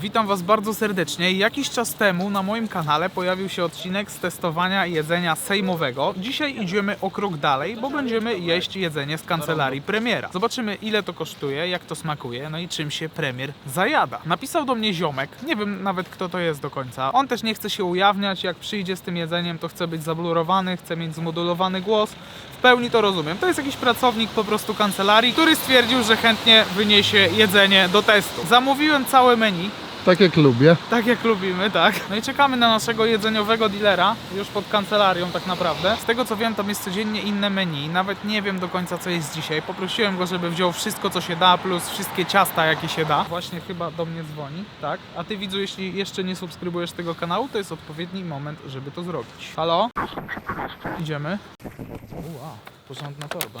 Witam Was bardzo serdecznie. Jakiś czas temu na moim kanale pojawił się odcinek z testowania jedzenia sejmowego. Dzisiaj idziemy o krok dalej, bo będziemy jeść jedzenie z kancelarii premiera. Zobaczymy ile to kosztuje, jak to smakuje, no i czym się premier zajada. Napisał do mnie ziomek, nie wiem nawet kto to jest do końca. On też nie chce się ujawniać, jak przyjdzie z tym jedzeniem, to chce być zablurowany, chce mieć zmodulowany głos. W pełni to rozumiem. To jest jakiś pracownik po prostu kancelarii, który stwierdził, że chętnie wyniesie jedzenie do testu. Zamówiłem całe menu, Tak jak lubię. tak jak lubimy, tak. No i czekamy na naszego jedzeniowego dealera, już pod kancelarią tak naprawdę. Z tego co wiem, tam jest codziennie inne menu. Nawet nie wiem do końca co jest dzisiaj. Poprosiłem go, żeby wziął wszystko co się da, plus wszystkie ciasta jakie się da. Właśnie chyba do mnie dzwoni, tak. A ty widzu, jeśli jeszcze nie subskrybujesz tego kanału, to jest odpowiedni moment, żeby to zrobić. Halo? Idziemy. Uła, porządna torba.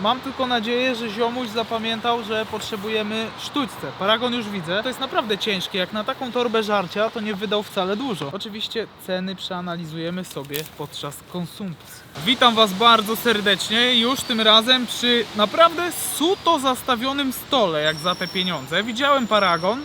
Mam tylko nadzieję, że ziomuś zapamiętał, że potrzebujemy sztućce. Paragon już widzę. To jest naprawdę ciężkie. Jak na taką torbę żarcia, to nie wydał wcale dużo. Oczywiście ceny przeanalizujemy sobie podczas konsumpcji. Witam Was bardzo serdecznie. Już tym razem przy naprawdę suto zastawionym stole, jak za te pieniądze. Widziałem paragon.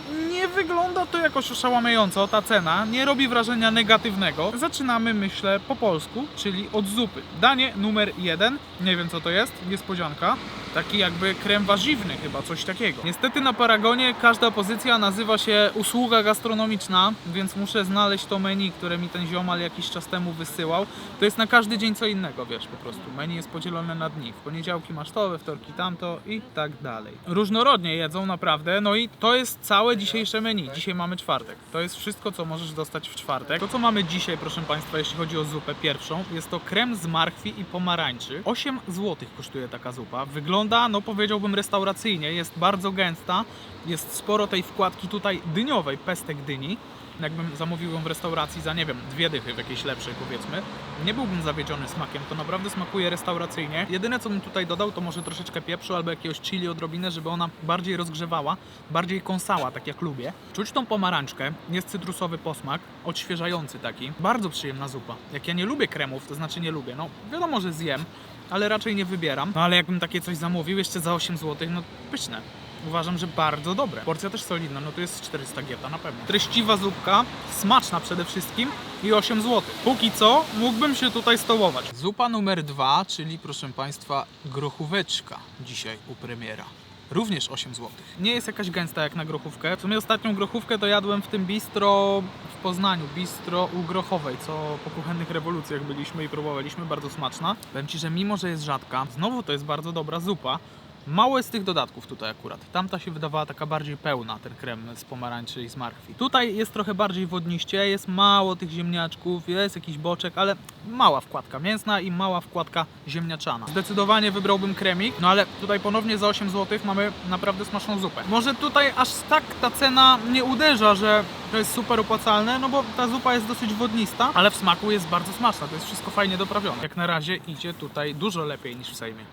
Wygląda to jakoś oszałamiająco, ta cena nie robi wrażenia negatywnego. Zaczynamy, myślę, po polsku, czyli od zupy. Danie numer jeden, nie wiem co to jest, niespodzianka. Taki jakby krem warzywny chyba, coś takiego. Niestety na Paragonie każda pozycja nazywa się usługa gastronomiczna, więc muszę znaleźć to menu, które mi ten ziomal jakiś czas temu wysyłał. To jest na każdy dzień co innego, wiesz, po prostu. Menu jest podzielone na dni. W poniedziałki masz to, we wtorki tamto i tak dalej. Różnorodnie jedzą naprawdę, no i to jest całe dzisiejsze menu. Dzisiaj mamy czwartek. To jest wszystko, co możesz dostać w czwartek. To, co mamy dzisiaj, proszę Państwa, jeśli chodzi o zupę pierwszą, jest to krem z marchwi i pomarańczy. 8 zł kosztuje taka zupa. Wygląda, no powiedziałbym, restauracyjnie. Jest bardzo gęsta. Jest sporo tej wkładki tutaj dyniowej, pestek dyni. Jakbym zamówił ją w restauracji za, nie wiem, dwie dychy w jakiejś lepszej, powiedzmy, nie byłbym zawiedziony smakiem. To naprawdę smakuje restauracyjnie. Jedyne, co bym tutaj dodał, to może troszeczkę pieprzu albo jakiegoś chili odrobinę, żeby ona bardziej rozgrzewała, bardziej kąsała, tak jak lubię. Czuć tą pomarańczkę, jest cytrusowy posmak, odświeżający taki. Bardzo przyjemna zupa. Jak ja nie lubię kremów, to znaczy nie lubię, no wiadomo, że zjem, ale raczej nie wybieram. No ale jakbym takie coś zamówił jeszcze za 8 zł, no pyszne. Uważam, że bardzo dobre. Porcja też solidna, no to jest 400 gieta na pewno. Treściwa zupka, smaczna przede wszystkim i 8 zł. Póki co mógłbym się tutaj stołować. Zupa numer dwa, czyli proszę Państwa grochóweczka dzisiaj u premiera. Również 8 zł. Nie jest jakaś gęsta jak na grochówkę. W sumie ostatnią grochówkę to jadłem w tym bistro Poznaniu, bistro u Grochowej, co po kuchennych rewolucjach byliśmy i próbowaliśmy, bardzo smaczna. Powiem Ci, że mimo, że jest rzadka, znowu to jest bardzo dobra zupa. Mało jest tych dodatków tutaj akurat. Tamta się wydawała taka bardziej pełna, ten krem z pomarańczy i z marchwi. Tutaj jest trochę bardziej wodniście, jest mało tych ziemniaczków, jest jakiś boczek, ale mała wkładka mięsna i mała wkładka ziemniaczana. Zdecydowanie wybrałbym kremik, no ale tutaj ponownie za 8 zł mamy naprawdę smaczną zupę. Może tutaj aż tak ta cena nie uderza, że to jest super opłacalne, no bo ta zupa jest dosyć wodnista, ale w smaku jest bardzo smaczna, to jest wszystko fajnie doprawione. Jak na razie idzie tutaj dużo lepiej niż w Sejmie.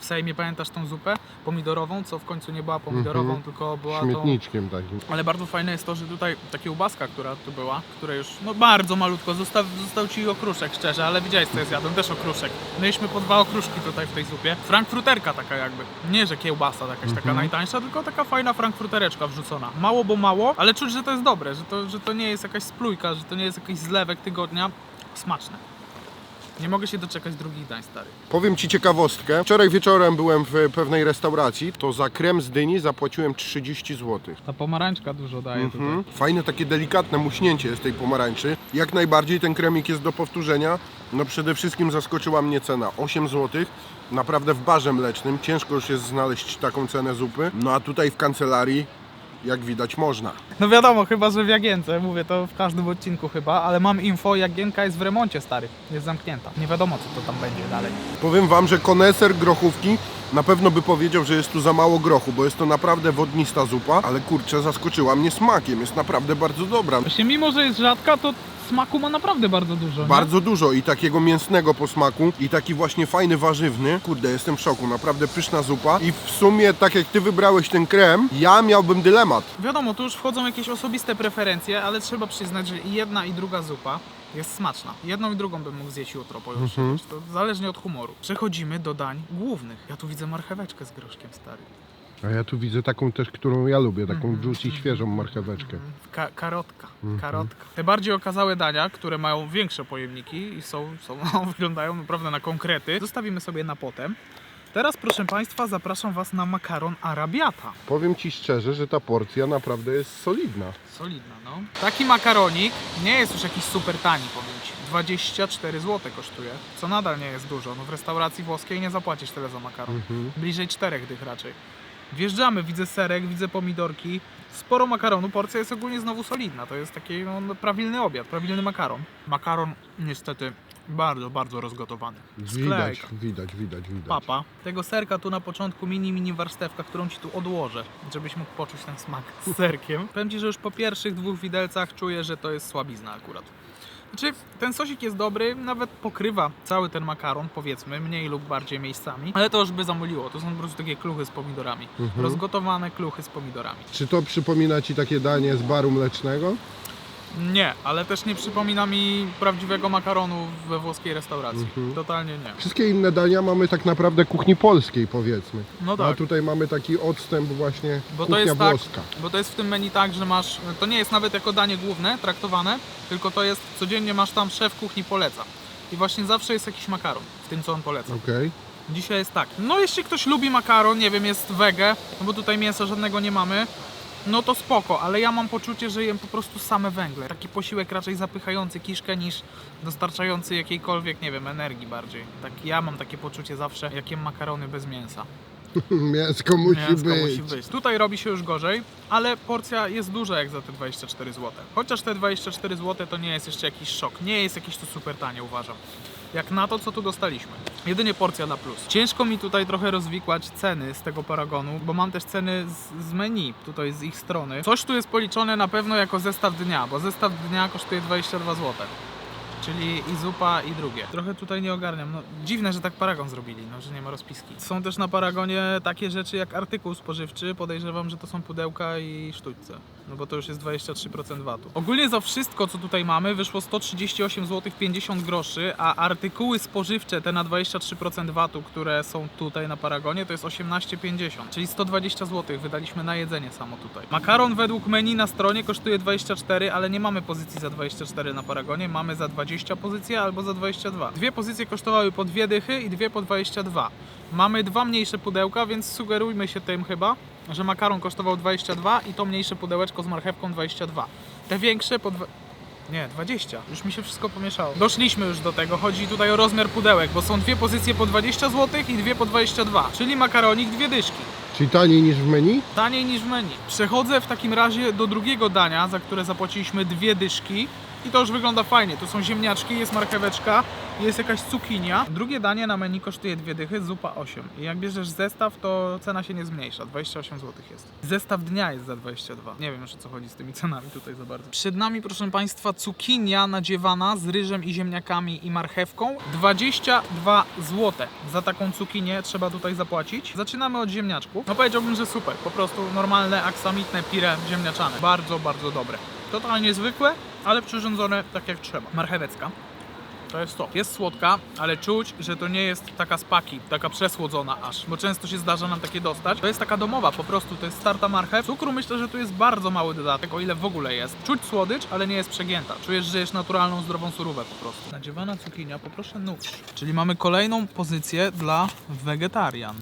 W Sejmie pamiętasz tą zupę pomidorową, co w końcu nie była pomidorową, Mhm. tylko była tą... Śmietniczkiem takim. Ale bardzo fajne jest to, że tutaj ta kiełbaska, która tu była, która już no bardzo malutko, został, został ci okruszek szczerze, ale widziałeś co jest jadłem, też okruszek. Mieliśmy po dwa okruszki tutaj w tej zupie. Frankfurterka taka jakby, nie że kiełbasa jakaś taka Mhm. najtańsza, tylko taka fajna frankfurtereczka wrzucona. Mało bo mało, ale czuć, że to jest dobre, że to, że to nie jest jakaś splójka, że to nie jest jakiś zlewek tygodnia. Smaczne. Nie mogę się doczekać drugich dań, stary. Powiem Ci ciekawostkę. Wczoraj wieczorem byłem w pewnej restauracji. To za krem z dyni zapłaciłem 30 zł. Ta pomarańczka dużo daje Mhm. Fajne takie delikatne muśnięcie jest tej pomarańczy. Jak najbardziej ten kremik jest do powtórzenia. No przede wszystkim zaskoczyła mnie cena 8 zł. Naprawdę w barze mlecznym ciężko już jest znaleźć taką cenę zupy. No a tutaj w kancelarii jak widać można. No wiadomo, chyba że w Jagience, mówię to w każdym odcinku chyba, ale mam info, Jagienka jest w remoncie stary, jest zamknięta. Nie wiadomo co to tam będzie dalej. Powiem Wam, że koneser grochówki na pewno by powiedział, że jest tu za mało grochu, bo jest to naprawdę wodnista zupa, ale kurczę, zaskoczyła mnie smakiem, jest naprawdę bardzo dobra. Właśnie mimo, że jest rzadka, to smaku ma naprawdę bardzo dużo. nie? Bardzo dużo i takiego mięsnego posmaku i taki właśnie fajny warzywny. Kurde, jestem w szoku, naprawdę pyszna zupa. I w sumie, tak jak ty wybrałeś ten krem, ja miałbym dylemat. Wiadomo, tu już wchodzą jakieś osobiste preferencje, ale trzeba przyznać, że i jedna i druga zupa jest smaczna. Jedną i drugą bym mógł zjeść jutro, pojutrze. Mhm. To zależnie od humoru. Przechodzimy do dań głównych. Ja tu widzę marcheweczkę z groszkiem stary. A ja tu widzę taką też, którą ja lubię, taką Mhm. wrzucić świeżą marcheweczkę. Ka karotka, Mhm. karotka. Te bardziej okazałe dania, które mają większe pojemniki i są, są wyglądają naprawdę na konkrety, zostawimy sobie na potem. Teraz, proszę Państwa, zapraszam Was na makaron arabiata. Powiem Ci szczerze, że ta porcja naprawdę jest solidna. Solidna, no. Taki makaronik nie jest już jakiś super tani, powiem Ci. 24 zł kosztuje, co nadal nie jest dużo. No w restauracji włoskiej nie zapłacisz tyle za makaron. Mhm. Bliżej czterech dych raczej. Wjeżdżamy, widzę serek, widzę pomidorki. Sporo makaronu, porcja jest ogólnie znowu solidna. To jest taki no, prawilny obiad, prawilny makaron. Makaron niestety bardzo, bardzo rozgotowany. Widać, Sklejka. widać, widać, widać. Papa. Tego serka tu na początku mini, mini warstewka, którą ci tu odłożę, żebyś mógł poczuć ten smak z serkiem. Powiem ci, że już po pierwszych dwóch widelcach czuję, że to jest słabizna akurat. Znaczy, ten sosik jest dobry, nawet pokrywa cały ten makaron, powiedzmy, mniej lub bardziej miejscami, ale to już by zamuliło. To są po prostu takie kluchy z pomidorami. Mhm. Rozgotowane kluchy z pomidorami. Czy to przypomina Ci takie danie z baru mlecznego? Nie, ale też nie przypomina mi prawdziwego makaronu we włoskiej restauracji. Mhm. Totalnie nie. Wszystkie inne dania mamy tak naprawdę kuchni polskiej, powiedzmy. No A tak. tutaj mamy taki odstęp właśnie Bo to kuchnia jest tak, włoska. bo to jest w tym menu tak, że masz, to nie jest nawet jako danie główne traktowane, tylko to jest, codziennie masz tam szef kuchni poleca. I właśnie zawsze jest jakiś makaron w tym, co on poleca. Okej. Dzisiaj jest tak. No jeśli ktoś lubi makaron, nie wiem, jest wege, no bo tutaj mięsa żadnego nie mamy, no to spoko, ale ja mam poczucie, że jem po prostu same węgle. Taki posiłek raczej zapychający kiszkę niż dostarczający jakiejkolwiek, nie wiem, energii bardziej. Tak ja mam takie poczucie zawsze, jak jem makarony bez mięsa. Mięsko musi Mięsko być. musi być. Tutaj robi się już gorzej, ale porcja jest duża jak za te 24 zł. Chociaż te 24 zł to nie jest jeszcze jakiś szok. Nie jest jakieś to super tanie, uważam. Jak na to, co tu dostaliśmy. Jedynie porcja na plus. Ciężko mi tutaj trochę rozwikłać ceny z tego paragonu, bo mam też ceny z, z menu, tutaj z ich strony. Coś tu jest policzone na pewno jako zestaw dnia, bo zestaw dnia kosztuje 22 zł. Czyli i zupa, i drugie. Trochę tutaj nie ogarniam. No, dziwne, że tak paragon zrobili, no, że nie ma rozpiski. Są też na paragonie takie rzeczy jak artykuł spożywczy. Podejrzewam, że to są pudełka i sztućce. No bo to już jest 23% VAT-u. Ogólnie za wszystko, co tutaj mamy, wyszło 138 zł 50 groszy, a artykuły spożywcze, te na 23% VAT-u, które są tutaj na paragonie, to jest 18,50. Czyli 120 zł wydaliśmy na jedzenie samo tutaj. Makaron według menu na stronie kosztuje 24, ale nie mamy pozycji za 24 na paragonie, mamy za 20 pozycję albo za 22. Dwie pozycje kosztowały po dwie dychy i dwie po 22. Mamy dwa mniejsze pudełka, więc sugerujmy się tym chyba, że makaron kosztował 22 i to mniejsze pudełeczko z marchewką 22. Te większe po dwa... Nie, 20. Już mi się wszystko pomieszało. Doszliśmy już do tego. Chodzi tutaj o rozmiar pudełek, bo są dwie pozycje po 20 zł i dwie po 22. Czyli makaronik dwie dyszki. Czyli taniej niż w menu? Taniej niż w menu. Przechodzę w takim razie do drugiego dania, za które zapłaciliśmy dwie dyszki. I to już wygląda fajnie. Tu są ziemniaczki, jest marcheweczka, jest jakaś cukinia. Drugie danie na menu kosztuje dwie dychy, zupa 8. I jak bierzesz zestaw, to cena się nie zmniejsza. 28 zł jest. Zestaw dnia jest za 22. Nie wiem już o co chodzi z tymi cenami tutaj za bardzo. Przed nami, proszę Państwa, cukinia nadziewana z ryżem i ziemniakami i marchewką. 22 zł za taką cukinię trzeba tutaj zapłacić. Zaczynamy od ziemniaczków. No powiedziałbym, że super. Po prostu normalne, aksamitne pire ziemniaczane. Bardzo, bardzo dobre. Totalnie zwykłe, ale przyrządzone tak jak trzeba. Marchewecka. To jest to. Jest słodka, ale czuć, że to nie jest taka z paki, taka przesłodzona aż, bo często się zdarza nam takie dostać. To jest taka domowa po prostu, to jest starta marchew. Cukru myślę, że tu jest bardzo mały dodatek, o ile w ogóle jest. Czuć słodycz, ale nie jest przegięta. Czujesz, że jest naturalną, zdrową surówę po prostu. Nadziewana cukinia, poproszę nóż. Czyli mamy kolejną pozycję dla wegetarian.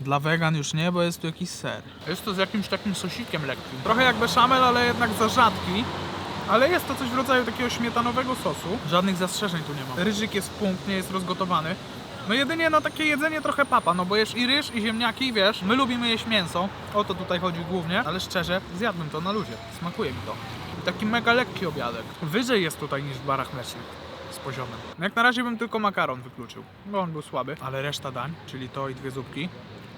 Dla wegan już nie, bo jest tu jakiś ser. Jest to z jakimś takim sosikiem lekkim. Trochę jak beszamel, ale jednak za rzadki. Ale jest to coś w rodzaju takiego śmietanowego sosu. Żadnych zastrzeżeń tu nie ma. Ryżyk jest punkt, nie jest rozgotowany. No jedynie no takie jedzenie trochę papa, no bo jesz i ryż, i ziemniaki, wiesz, my lubimy jeść mięso, o to tutaj chodzi głównie, ale szczerze, zjadłbym to na luzie, smakuje mi to. Taki mega lekki obiadek. Wyżej jest tutaj niż w barach mlecznych z poziomem. Jak na razie bym tylko makaron wykluczył, bo on był słaby, ale reszta dań, czyli to i dwie zupki,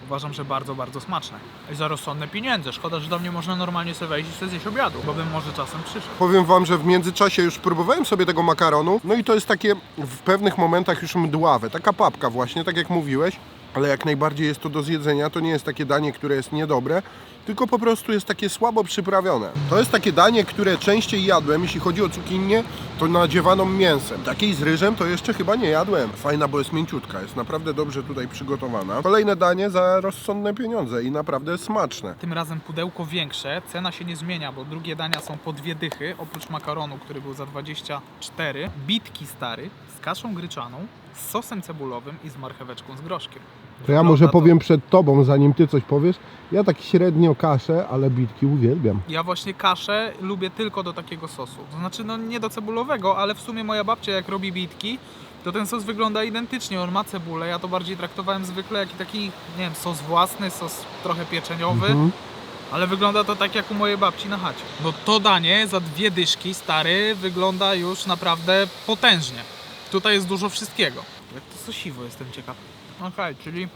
Uważam, że bardzo, bardzo smaczne. I za rozsądne pieniądze. Szkoda, że do mnie można normalnie sobie wejść i sobie zjeść obiadu, bo bym może czasem przyszedł. Powiem wam, że w międzyczasie już próbowałem sobie tego makaronu, no i to jest takie w pewnych momentach już mdławe, taka papka właśnie, tak jak mówiłeś, ale jak najbardziej jest to do zjedzenia, to nie jest takie danie, które jest niedobre, tylko po prostu jest takie słabo przyprawione. To jest takie danie, które częściej jadłem, jeśli chodzi o cukinię, to nadziewaną mięsem. Takiej z ryżem to jeszcze chyba nie jadłem. Fajna, bo jest mięciutka, jest naprawdę dobrze tutaj przygotowana. Kolejne danie za rozsądne pieniądze i naprawdę smaczne. Tym razem pudełko większe, cena się nie zmienia, bo drugie dania są po dwie dychy, oprócz makaronu, który był za 24, bitki stary z kaszą gryczaną, z sosem cebulowym i z marcheweczką z groszkiem. To ja Wygląda może powiem przed tobą, zanim ty coś powiesz. Ja tak średnio kaszę, ale bitki uwielbiam. Ja właśnie kaszę lubię tylko do takiego sosu. To znaczy, no nie do cebulowego, ale w sumie moja babcia jak robi bitki, to ten sos wygląda identycznie. On ma cebulę, ja to bardziej traktowałem zwykle jak taki, nie wiem, sos własny, sos trochę pieczeniowy. Mhm. Ale wygląda to tak jak u mojej babci na chacie. No to danie za dwie dyszki, stary, wygląda już naprawdę potężnie. Tutaj jest dużo wszystkiego. Jak to sosiwo, jestem ciekaw. Okej, czyli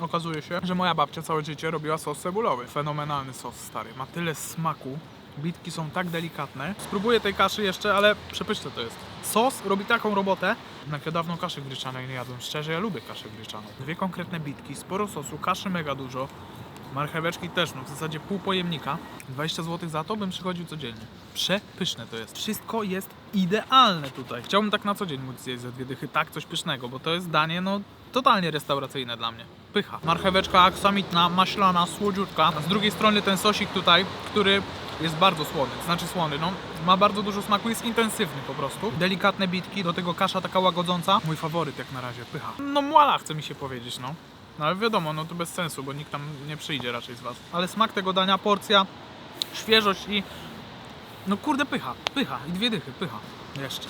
okazuje się, że moja babcia całe życie robiła sos cebulowy. Fenomenalny sos, stary. Ma tyle smaku. Bitki są tak delikatne. Spróbuję tej kaszy jeszcze, ale przepyszne to jest. Sos robi taką robotę. Jak ja dawno kaszy gryczanej nie jadłem. Szczerze, ja lubię kaszę gryczaną. Dwie konkretne bitki, sporo sosu, kaszy mega dużo. Marcheweczki też, no w zasadzie pół pojemnika. 20 zł za to bym przychodził codziennie. Przepyszne to jest. Wszystko jest idealne tutaj. Chciałbym tak na co dzień móc zjeść za dwie dychy, tak coś pysznego, bo to jest danie, no totalnie restauracyjne dla mnie. Pycha. Marcheweczka aksamitna, maślana, słodziutka. A z drugiej strony ten sosik tutaj, który jest bardzo słony, znaczy słony, no. Ma bardzo dużo smaku, jest intensywny po prostu. Delikatne bitki, do tego kasza taka łagodząca. Mój faworyt jak na razie, pycha. No muala chce mi się powiedzieć, no. No ale wiadomo, no to bez sensu, bo nikt tam nie przyjdzie raczej z was. Ale smak tego dania, porcja, świeżość i... No kurde, pycha, pycha i dwie dychy, pycha. Jeszcze.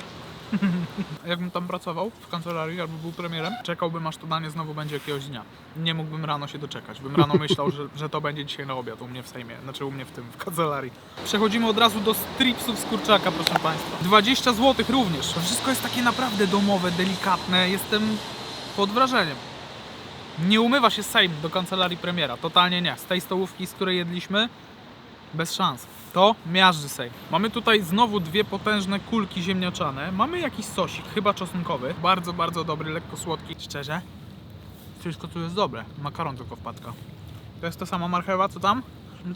Jakbym tam pracował w kancelarii albo był premierem, czekałbym aż to danie znowu będzie jakiegoś dnia. Nie mógłbym rano się doczekać. Bym rano myślał, że, że to będzie dzisiaj na obiad u mnie w Sejmie, znaczy u mnie w tym, w kancelarii. Przechodzimy od razu do stripsów z kurczaka, proszę Państwa. 20 zł również. Wszystko jest takie naprawdę domowe, delikatne. Jestem pod wrażeniem. Nie umywa się Sejm do kancelarii premiera. Totalnie nie. Z tej stołówki, z której jedliśmy, bez szans. To miażdży Sejm. Mamy tutaj znowu dwie potężne kulki ziemniaczane. Mamy jakiś sosik, chyba czosnkowy. Bardzo, bardzo dobry, lekko słodki. Szczerze, wszystko tu jest dobre. Makaron tylko wpadka. To jest ta sama marchewa, co tam?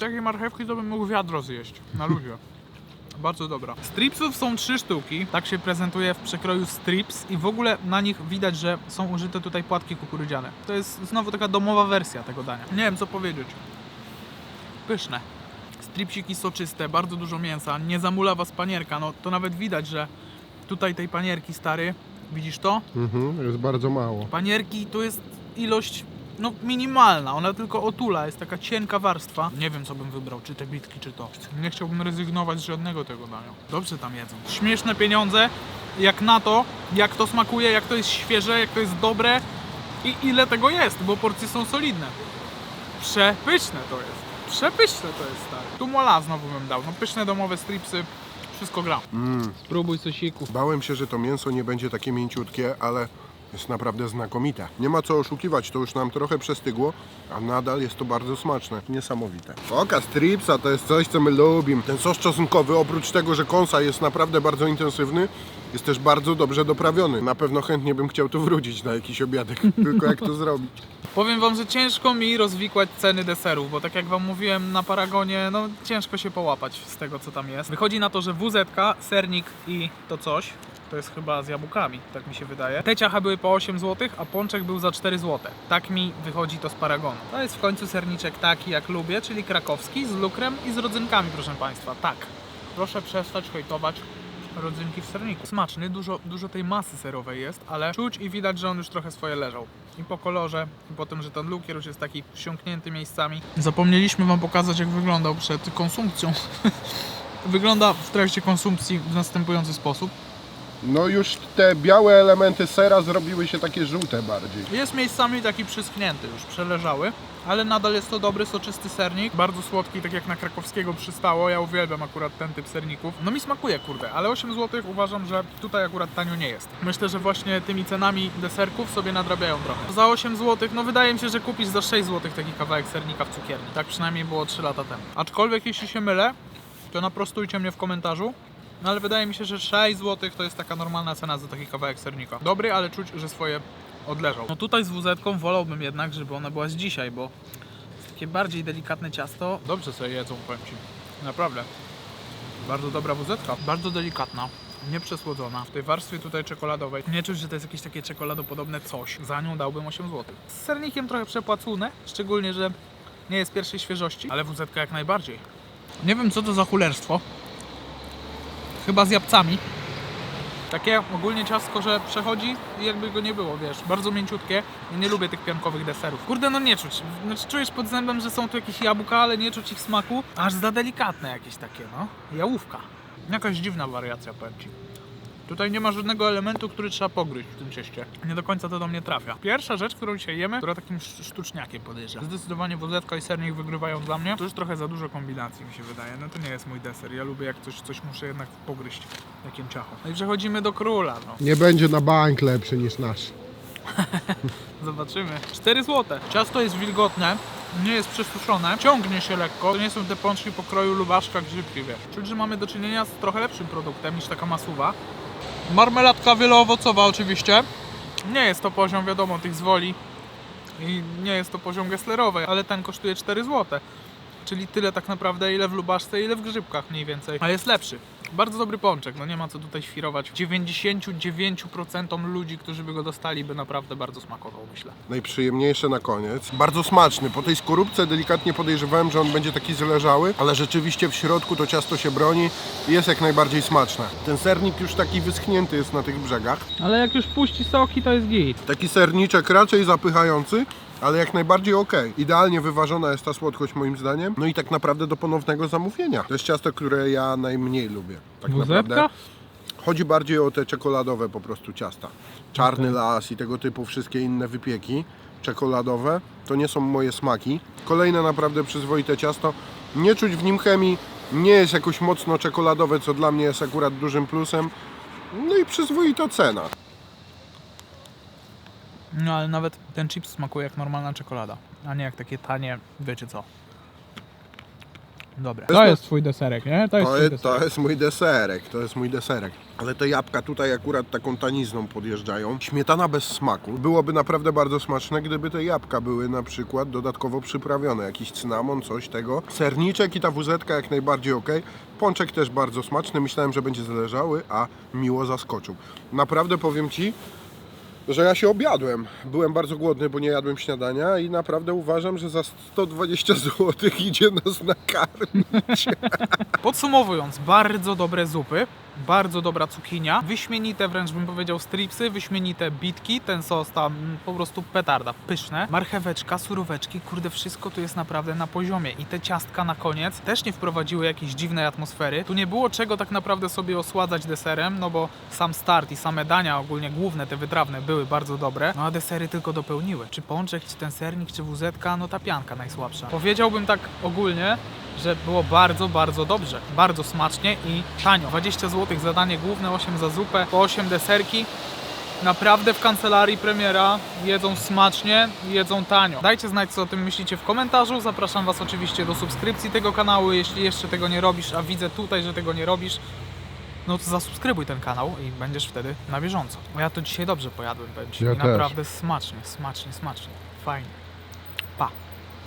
Takiej marchewki to bym mógł wiadro zjeść. Na luzie. Bardzo dobra. Stripsów są trzy sztuki. Tak się prezentuje w przekroju strips i w ogóle na nich widać, że są użyte tutaj płatki kukurydziane. To jest znowu taka domowa wersja tego dania. Nie wiem co powiedzieć. Pyszne. Stripsiki soczyste, bardzo dużo mięsa, nie zamula was panierka. No to nawet widać, że tutaj tej panierki stary, widzisz to? Mhm, jest bardzo mało. Panierki to jest ilość no minimalna, ona tylko otula, jest taka cienka warstwa. Nie wiem co bym wybrał, czy te bitki, czy to. Nie chciałbym rezygnować z żadnego tego dania. Dobrze tam jedzą. Śmieszne pieniądze, jak na to, jak to smakuje, jak to jest świeże, jak to jest dobre i ile tego jest, bo porcje są solidne. Przepyszne to jest. Przepyszne to jest, stary. Tu mola znowu bym dał. No pyszne domowe stripsy, wszystko gra. Mm. Spróbuj sosiku. Bałem się, że to mięso nie będzie takie mięciutkie, ale jest naprawdę znakomite. Nie ma co oszukiwać, to już nam trochę przestygło, a nadal jest to bardzo smaczne. Niesamowite. Oka stripsa to jest coś, co my lubimy. Ten sos czosnkowy, oprócz tego, że kąsa jest naprawdę bardzo intensywny, jest też bardzo dobrze doprawiony. Na pewno chętnie bym chciał tu wrócić na jakiś obiadek, tylko jak to zrobić. Powiem wam, że ciężko mi rozwikłać ceny deserów, bo tak jak wam mówiłem na Paragonie, no ciężko się połapać z tego co tam jest. Wychodzi na to, że WZ, sernik i to coś, to jest chyba z jabłkami, tak mi się wydaje. Te ciacha były po 8 zł, a pączek był za 4 zł. Tak mi wychodzi to z Paragonu. To jest w końcu serniczek taki jak lubię, czyli krakowski z lukrem i z rodzynkami, proszę państwa. Tak. Proszę przestać hejtować rodzynki w serniku. Smaczny, dużo, dużo tej masy serowej jest, ale czuć i widać, że on już trochę swoje leżał. I po kolorze, i po tym, że ten lukier już jest taki wsiąknięty miejscami. Zapomnieliśmy wam pokazać, jak wyglądał przed konsumpcją. Wygląda w trakcie konsumpcji w następujący sposób. No już te białe elementy sera zrobiły się takie żółte bardziej. Jest miejscami taki przyschnięty, już przeleżały, ale nadal jest to dobry, soczysty sernik. Bardzo słodki, tak jak na krakowskiego przystało. Ja uwielbiam akurat ten typ serników. No mi smakuje, kurde, ale 8 zł uważam, że tutaj akurat tanio nie jest. Myślę, że właśnie tymi cenami deserków sobie nadrabiają trochę. Za 8 zł, no wydaje mi się, że kupisz za 6 zł taki kawałek sernika w cukierni. Tak przynajmniej było 3 lata temu. Aczkolwiek jeśli się mylę, to naprostujcie mnie w komentarzu. No ale wydaje mi się, że 6 zł to jest taka normalna cena za taki kawałek sernika. Dobry, ale czuć, że swoje odleżał. No tutaj z wz wolałbym jednak, żeby ona była z dzisiaj, bo jest takie bardziej delikatne ciasto. Dobrze sobie jedzą, powiem Ci. Naprawdę. Bardzo dobra wz bardzo delikatna. Nieprzesłodzona. W tej warstwie tutaj czekoladowej. Nie czuć, że to jest jakieś takie czekoladopodobne coś. Za nią dałbym 8 zł. Z sernikiem trochę przepłacone, szczególnie, że nie jest pierwszej świeżości, ale wz jak najbardziej. Nie wiem co to za chulerstwo. Chyba z jabłcami. Takie ogólnie ciastko, że przechodzi i jakby go nie było, wiesz, bardzo mięciutkie. Ja nie lubię tych piankowych deserów. Kurde, no nie czuć. Znaczy czujesz pod zębem, że są tu jakieś jabłka, ale nie czuć ich smaku. Aż za delikatne jakieś takie, no. Jałówka. Jakaś dziwna wariacja, powiem Ci. Tutaj nie ma żadnego elementu, który trzeba pogryźć w tym cieście. Nie do końca to do mnie trafia. Pierwsza rzecz, którą dzisiaj jemy, która takim sz- sztuczniakiem podejrzewam. Zdecydowanie wozetka i sernik wygrywają dla mnie. To już trochę za dużo kombinacji mi się wydaje. No to nie jest mój deser. Ja lubię jak coś, coś muszę jednak pogryźć. Jakim ciacho. No i przechodzimy do króla, no. Nie będzie na bank lepszy niż nasz. Zobaczymy. 4 zł. Ciasto jest wilgotne, nie jest przesuszone, ciągnie się lekko. To nie są te pączki pokroju lubaszka, grzybki, wiesz. Czuć, że mamy do czynienia z trochę lepszym produktem niż taka masuwa. Marmeladka wieloowocowa oczywiście. Nie jest to poziom, wiadomo, tych zwoli i nie jest to poziom Gesslerowej, ale ten kosztuje 4 zł. Czyli tyle tak naprawdę, ile w lubaszce, ile w grzybkach mniej więcej. A jest lepszy. Bardzo dobry pączek, no nie ma co tutaj świrować. 99% ludzi, którzy by go dostali, by naprawdę bardzo smakował, myślę. Najprzyjemniejsze na koniec. Bardzo smaczny. Po tej skorupce delikatnie podejrzewałem, że on będzie taki zleżały, ale rzeczywiście w środku to ciasto się broni i jest jak najbardziej smaczne. Ten sernik już taki wyschnięty jest na tych brzegach. Ale jak już puści soki, to jest git. Taki serniczek raczej zapychający, ale jak najbardziej ok. Idealnie wyważona jest ta słodkość moim zdaniem. No i tak naprawdę do ponownego zamówienia. To jest ciasto, które ja najmniej lubię. Tak naprawdę. Chodzi bardziej o te czekoladowe po prostu ciasta. Czarny las i tego typu wszystkie inne wypieki czekoladowe to nie są moje smaki. Kolejne naprawdę przyzwoite ciasto. Nie czuć w nim chemii, nie jest jakoś mocno czekoladowe, co dla mnie jest akurat dużym plusem. No i przyzwoita cena. No ale nawet ten chips smakuje jak normalna czekolada, a nie jak takie tanie, wiecie co. Dobre. To jest twój deserek, nie? To jest, to jest mój deserek, to jest mój deserek. Ale te jabłka tutaj akurat taką tanizną podjeżdżają. Śmietana bez smaku. Byłoby naprawdę bardzo smaczne, gdyby te jabłka były na przykład dodatkowo przyprawione. Jakiś cynamon, coś tego. Serniczek i ta wuzetka jak najbardziej ok. Pączek też bardzo smaczny. Myślałem, że będzie zależały, a miło zaskoczył. Naprawdę powiem Ci, że ja się objadłem. Byłem bardzo głodny, bo nie jadłem śniadania i naprawdę uważam, że za 120 zł idzie nas na karmić. Podsumowując, bardzo dobre zupy, bardzo dobra cukinia, wyśmienite wręcz bym powiedział stripsy, wyśmienite bitki, ten sos tam mm, po prostu petarda, pyszne. Marcheweczka, suróweczki, kurde, wszystko tu jest naprawdę na poziomie i te ciastka na koniec też nie wprowadziły jakiejś dziwnej atmosfery. Tu nie było czego tak naprawdę sobie osładzać deserem, no bo sam start i same dania, ogólnie główne, te wytrawne, były bardzo dobre, no a desery tylko dopełniły. Czy pączek, czy ten sernik, czy wuzetka, no ta pianka najsłabsza. Powiedziałbym tak ogólnie, że było bardzo, bardzo dobrze. Bardzo smacznie i tanio. 20 zł za danie główne, 8 za zupę, po 8 deserki. Naprawdę w kancelarii premiera jedzą smacznie, jedzą tanio. Dajcie znać, co o tym myślicie w komentarzu. Zapraszam Was oczywiście do subskrypcji tego kanału. Jeśli jeszcze tego nie robisz, a widzę tutaj, że tego nie robisz, no to zasubskrybuj ten kanał i będziesz wtedy na bieżąco. Ja to dzisiaj dobrze pojadłem, Ci. Ja I naprawdę smacznie, smacznie, smacznie. Fajnie. Pa.